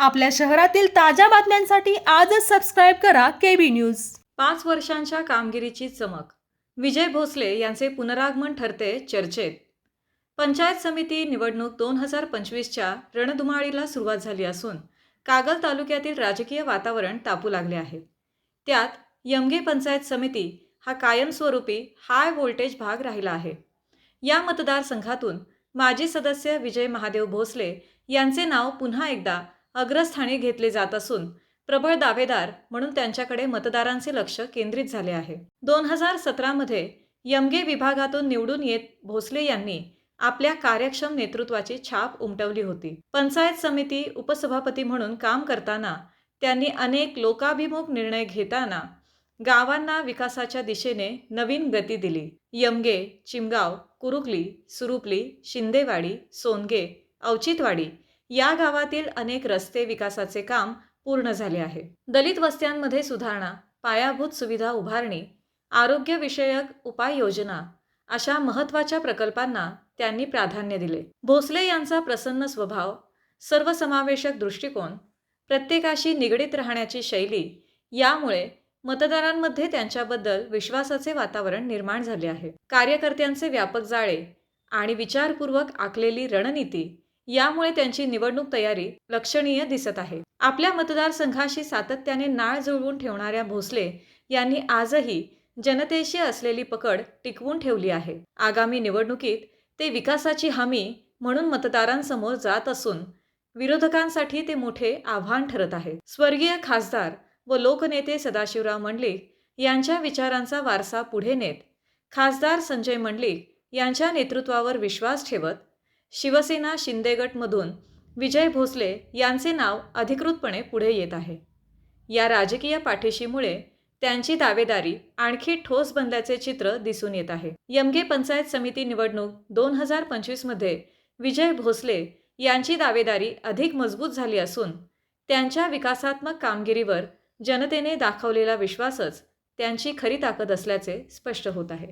आपल्या शहरातील ताज्या बातम्यांसाठी आजच सबस्क्राईब करा केबी न्यूज पाच वर्षांच्या कामगिरीची चमक. विजय भोसले यांचे पुनरागमन ठरते चर्चेत. पंचायत समिती निवडणूक दोन हजार पंचवीसच्या रणधुमाळीला सुरुवात झाली असून कागल तालुक्यातील राजकीय वातावरण तापू लागले आहे. त्यात यमगे पंचायत समिती हा कायमस्वरूपी हाय व्होल्टेज भाग राहिला आहे. या मतदारसंघातून माजी सदस्य विजय महादेव भोसले यांचे नाव पुन्हा एकदा अग्रस्थानी घेतले जात असून प्रबळ दावेदार म्हणून त्यांच्याकडे मतदारांचे लक्ष केंद्रित झाले आहे. दोन हजार सतरामध्ये यमगे विभागातून निवडून येत भोसले यांनी आपल्या कार्यक्षम नेतृत्वाची छाप उमटवली होती. पंचायत समिती उपसभापती म्हणून काम करताना त्यांनी अनेक लोकाभिमुख निर्णय घेताना गावांना विकासाच्या दिशेने नवीन गती दिली. यमगे चिमगाव कुरुकली सुरुपली शिंदेवाडी सोनगे औचितवाडी या गावातील अनेक रस्ते विकासाचे काम पूर्ण झाले आहे. दलित वस्त्यांमध्ये सुधारणा पायाभूत सुविधा उभारणी आरोग्यविषयक उपाययोजना अशा महत्त्वाच्या प्रकल्पांना त्यांनी प्राधान्य दिले. भोसले यांचा प्रसन्न स्वभाव सर्वसमावेशक दृष्टिकोन प्रत्येकाशी निगडीत राहण्याची शैली यामुळे मतदारांमध्ये त्यांच्याबद्दल विश्वासाचे वातावरण निर्माण झाले आहे. कार्यकर्त्यांचे व्यापक जाळे आणि विचारपूर्वक आखलेली रणनीती यामुळे त्यांची निवडणूक तयारी लक्षणीय दिसत आहे. आपल्या मतदारसंघाशी सातत्याने नाळ जुळवून ठेवणाऱ्या भोसले यांनी आजही जनतेशी असलेली पकड टिकवून ठेवली आहे. आगामी निवडणुकीत ते विकासाची हमी म्हणून मतदारांसमोर जात असून विरोधकांसाठी ते मोठे आव्हान ठरत आहे. स्वर्गीय खासदार व लोकनेते सदाशिवराव मंडलिक यांच्या विचारांचा वारसा पुढे नेत खासदार संजय मंडलिक यांच्या नेतृत्वावर विश्वास ठेवत शिवसेना शिंदेगटमधून विजय भोसले यांचे नाव अधिकृतपणे पुढे येत आहे. या राजकीय पाठीशीमुळे त्यांची दावेदारी आणखी ठोस बनल्याचे चित्र दिसून येत आहे. यमगे पंचायत समिती निवडणूक दोन हजार पंचवीसमध्ये विजय भोसले यांची दावेदारी अधिक मजबूत झाली असून त्यांच्या विकासात्मक कामगिरीवर जनतेने दाखवलेला विश्वासच त्यांची खरी ताकद असल्याचे स्पष्ट होत आहे.